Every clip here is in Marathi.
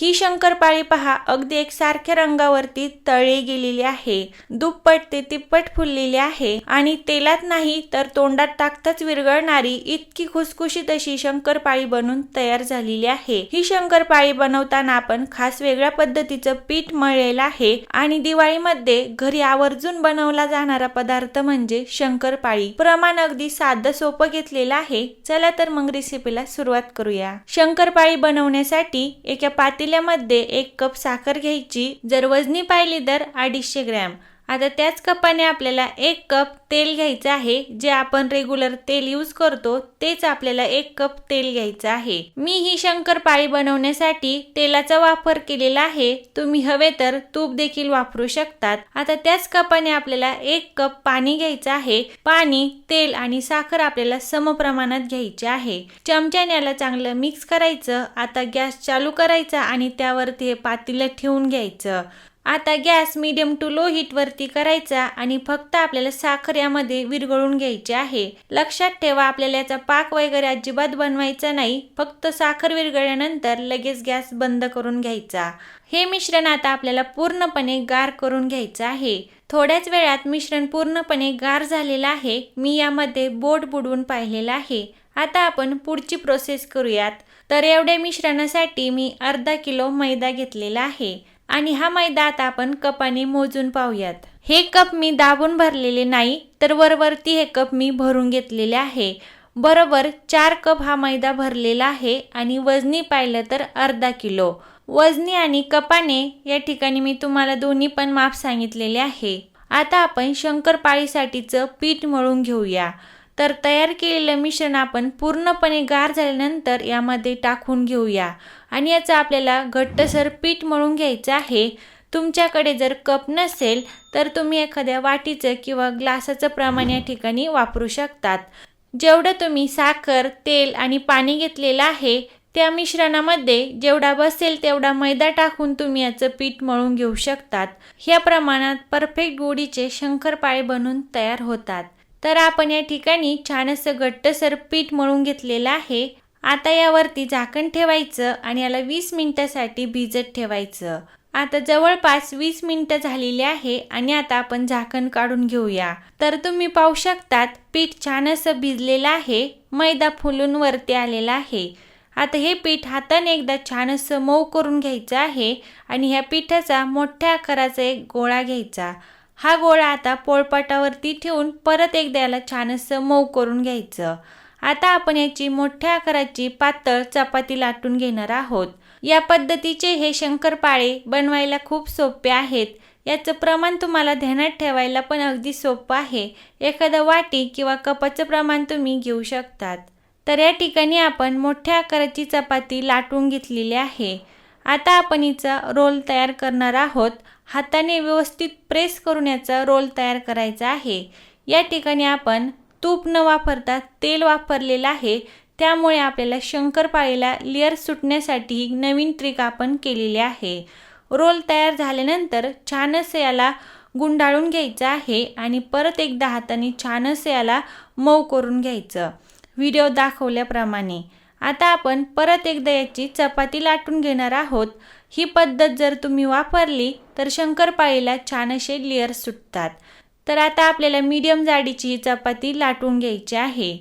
ही शंकरपाळी पहा. अगदी एकसारख्या रंगावरती तळली गेलेली आहे. दुप्पट ते तिप्पट फुललेली आहे. आणि तेलात नाही तर तोंडात टाकताच विरघळणारी इतकी खुसखुशीत अशी शंकरपाळी बनून तयार झालेली आहे. ही शंकरपाळी बनवताना आपण खास वेगळ्या पद्धतीचं पीठ मळलेलं आहे. आणि दिवाळीमध्ये घरी आवर्जून बनवला जाणारा पदार्थ म्हणजे शंकरपाळी प्रमाण अगदी साधं सोपं घेतलेलं आहे. चला तर मग रेसिपीला सुरुवात करूया. शंकरपाळी बनवण्यासाठी एका पातेल्यामध्ये एक कप साखर घ्यायची जर वजनी पाहिली तर अडीचशे ग्रॅम. आता त्याच कपाने आपल्याला एक कप तेल घ्यायचं आहे जे आपण रेग्युलर तेल यूज करतो तेच आपल्याला एक कप तेल घ्यायचं आहे. मी ही शंकरपाळी बनवण्यासाठी तेलाचा वापर केलेला आहे. तुम्ही हवे तर तूप देखील वापरू शकतात. आता त्याच कपाने आपल्याला एक कप पाणी घ्यायचं आहे. पाणी तेल आणि साखर आपल्याला समप्रमाणात घ्यायचे आहे. चमच्याने याला चांगलं मिक्स करायचं. आता गॅस चालू करायचा आणि त्यावरती हे पातेलं ठेवून घ्यायचं. आता गॅस मीडियम टू लो वरती करायचा आणि फक्त आपल्याला साखर यामध्ये विरघळून घ्यायची आहे. लक्षात ठेवा आपल्याला याचा पाक वगैरे अजिबात बनवायचा नाही. फक्त साखर विरघळल्यानंतर लगेच गॅस बंद करून घ्यायचा. हे मिश्रण आता आपल्याला पूर्णपणे गार करून घ्यायचं आहे. थोड्याच वेळात मिश्रण पूर्णपणे गार झालेलं आहे. मी यामध्ये बोट बुडवून पाहिलेलं आहे. आता आपण पुढची प्रोसेस करूयात. तर एवढ्या मिश्रणासाठी मी अर्धा किलो मैदा घेतलेला आहे. आणि हा मैदा आता आपण कपाने मोजून पाहूयात. हे कप मी दाबून भरलेले नाही तर वरवरती हे कप मी भरून घेतलेले आहे. बरोबर चार कप हा मैदा भरलेला आहे आणि वजनी पाहिलं तर अर्धा किलो. वजनी आणि कपाने या ठिकाणी मी तुम्हाला दोन्ही पण माप सांगितलेले आहे. आता आपण शंकरपाळीसाठीचं पीठ मळून घेऊया. तर तयार केलेलं मिश्रण आपण पूर्णपणे गार झाल्यानंतर यामध्ये टाकून घेऊया. आणि याचं आपल्याला घट्टसर पीठ मळून घ्यायचं आहे. तुमच्याकडे जर कप नसेल तर तुम्ही एखाद्या वाटीचं किंवा ग्लासाचं प्रमाण या ठिकाणी वापरू शकतात. जेवढं तुम्ही साखर तेल आणि पाणी घेतलेलं आहे त्या मिश्रणामध्ये जेवढा बसेल तेवढा मैदा टाकून तुम्ही याचं पीठ मळून घेऊ शकतात. ह्या प्रमाणात परफेक्ट गोडीचे शंकरपाळे बनून तयार होतात. तर आपण या ठिकाणी छान असं घट्टसर पीठ मळून घेतलेलं आहे. आता यावरती झाकण ठेवायचं आणि याला वीस मिनिटासाठी भिजत ठेवायचं. आता जवळपास वीस मिनिटं झालेली आहे आणि आता आपण झाकण काढून घेऊया. तर तुम्ही पाहू शकतात पीठ छान असं भिजलेलं आहे मैदा फुलून वरती आलेला आहे. आता हे पीठ हाताने एकदा छान असं मऊ करून घ्यायचं आहे आणि ह्या पिठाचा मोठ्या आकाराचा एक गोळा घ्यायचा. हा गोळा आता पोळपाटावरती ठेवून परत एकदा याला छान असं मऊ करून घ्यायचं. आता आपण याची मोठ्या आकाराची पातळ चपाती लाटून घेणार आहोत. या पद्धतीचे हे शंकरपाळे बनवायला खूप सोपे आहेत. याचं प्रमाण तुम्हाला ध्यानात ठेवायला पण अगदी सोपं आहे. एखादं वाटी किंवा कपाचं प्रमाण तुम्ही घेऊ शकतात. तर या ठिकाणी आपण मोठ्या आकाराची चपाती लाटून घेतलेली आहे. आता आपण हिचा रोल तयार करणार आहोत. हाताने व्यवस्थित प्रेस करून याचा रोल तयार करायचा आहे. या ठिकाणी आपण तूप न वापरता तेल वापरलेलं आहे. त्यामुळे आपल्याला शंकरपाळीला लेअर सुटण्यासाठी नवीन ट्रिक आपण केलेली आहे. रोल तयार झाल्यानंतर छान याला गुंडाळून घ्यायचं आहे आणि परत एकदा हाताने छान याला मऊ करून घ्यायचं. व्हिडिओ दाखवल्याप्रमाणे. आता आपण परत एकदा याची चपाती लाटून घेणार आहोत. ही पद्धत जर तुम्ही वापरली तर शंकरपाळीला छान असे लेअर सुटतात. तर आता आपल्याला मीडियम जाडीची ही चपाती लाटून घ्यायची आहे.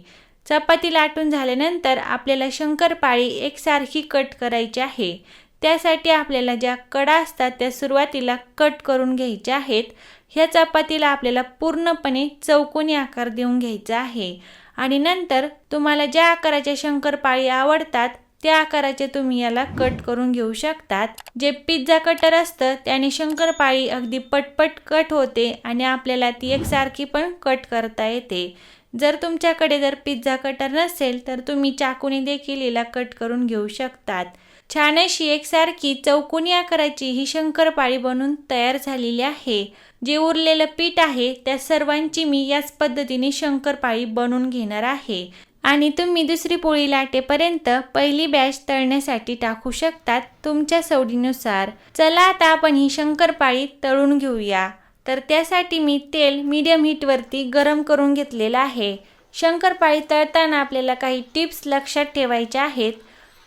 चपाती लाटून झाल्यानंतर आपल्याला शंकरपाळी एकसारखी कट करायची आहे. त्यासाठी आपल्याला ज्या कडा असतात त्या सुरुवातीला कट करून घ्यायच्या आहेत. ह्या चपातीला आपल्याला पूर्णपणे चौकोनी आकार देऊन घ्यायचा आहे. आणि नंतर तुम्हाला ज्या आकाराच्या शंकरपाळी आवडतात त्या आकाराचे तुम्ही याला कट करून घेऊ शकतात. जे पिझ्झा कटर असतं त्याने शंकरपाळी अगदी पटपट कट होते आणि आपल्याला ती एकसारखी पण कट करता येते. जर तुमच्याकडे जर पिझ्झा कटर नसेल तर तुम्ही चाकूने देखील याला कट करून घेऊ शकतात. छान अशी एकसारखी चौकोनी आकाराची ही शंकरपाळी बनून तयार झालेली आहे. जे उरलेलं पीठ आहे त्या सर्वांची मी याच पद्धतीने शंकरपाळी बनवून घेणार आहे. आणि तुम्ही दुसरी पोळी लाटेपर्यंत पहिली बॅच तळण्यासाठी टाकू शकतात तुमच्या सवडीनुसार. चला आता आपण ही शंकरपाळी तळून घेऊया. तर त्यासाठी मी तेल मीडियम हीटवरती गरम करून घेतलेलं आहे. शंकरपाळी तळताना आपल्याला काही टिप्स लक्षात ठेवायच्या आहेत.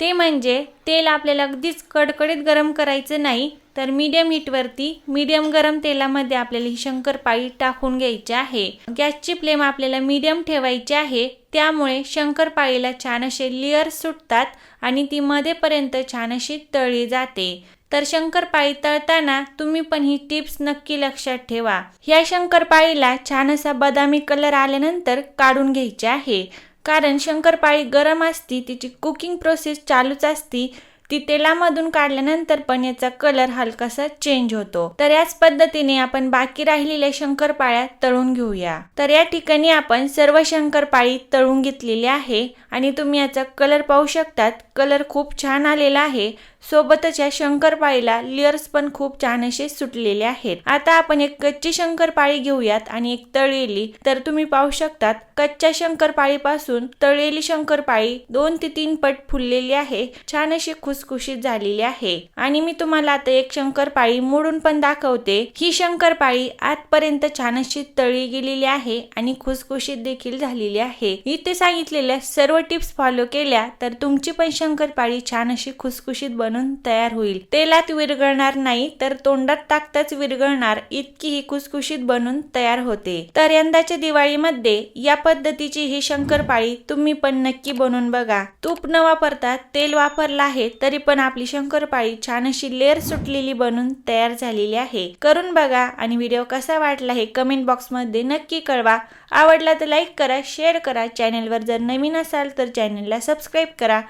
ते म्हणजे तेल आपल्याला अगदीच कडकडीत गरम करायचं नाही तर मीडियम हीटवरती मीडियम गरम तेलामध्ये आपल्याला ही शंकरपाळी टाकून घ्यायची आहे. गॅसची फ्लेम आपल्याला मीडियम ठेवायची आहे. त्यामुळे शंकरपाळीला छान असे लेअर सुटतात आणि ती मध्येपर्यंत छान अशी तळली जाते. तर शंकरपाळी तळताना तुम्ही पण ही टिप्स नक्की लक्षात ठेवा. या शंकरपाळीला छान असा बदामी कलर आल्यानंतर काढून घ्यायची आहे. कारण शंकरपाळी गरम असती तिची कुकिंग प्रोसेस चालूच असती ती तेलामधून काढल्यानंतर पण याचा कलर हलकासा चेंज होतो. तर याच पद्धतीने आपण बाकी राहिलेल्या शंकरपाळ्या तळून घेऊया. तर या ठिकाणी आपण सर्व शंकरपाळी तळून घेतलेली आहे आणि तुम्ही याचा कलर पाहू शकतात. कलर खूप छान आलेला आहे. सोबतच या शंकरपाळीला लेअर्स पण खूप छान असे सुटलेले आहेत. आता आपण एक कच्ची शंकरपाळी घेऊयात आणि एक तळलेली. तर तुम्ही पाहू शकतात कच्च्या शंकरपाळीपासून तळलेली शंकरपाळी दोन ते तीन पट फुललेली आहे. छान अशी खुस खुसखुशीत झालेली आहे. आणि मी तुम्हाला आता एक शंकरपाळी मोडून पण दाखवते. ही शंकरपाळी आजपर्यंत छान अशी तळी गेलेली आहे आणि खुसखुशीत देखील झालेली आहे. इथे सांगितलेल्या सर्व टिप्स फॉलो केल्या तर तुमची पण शंकरपाळी छान अशी खुसखुशीत बनून तयार होईल. तेलात विरघळणार नाही तर तोंडात टाकताच विरघळणार इतकी ही खुसखुशीत बनून तयार होते. तर यंदाच्या दिवाळीमध्ये या पद्धतीची ही शंकरपाळी तुम्ही पण नक्की बनवून बघा. तूप न वापरता तेल वापरलं आहे तर तरी पण आपली शंकरपाळी छान अशी लेअर सुटलेली बनून तयार झालेली आहे. करून बघा आणि व्हिडिओ कसा वाटला हे कमेंट बॉक्समध्ये नक्की कळवा. आवडला तर लाईक करा शेअर करा. चॅनेलवर जर नवीन असाल तर चॅनेलला सबस्क्राईब करा.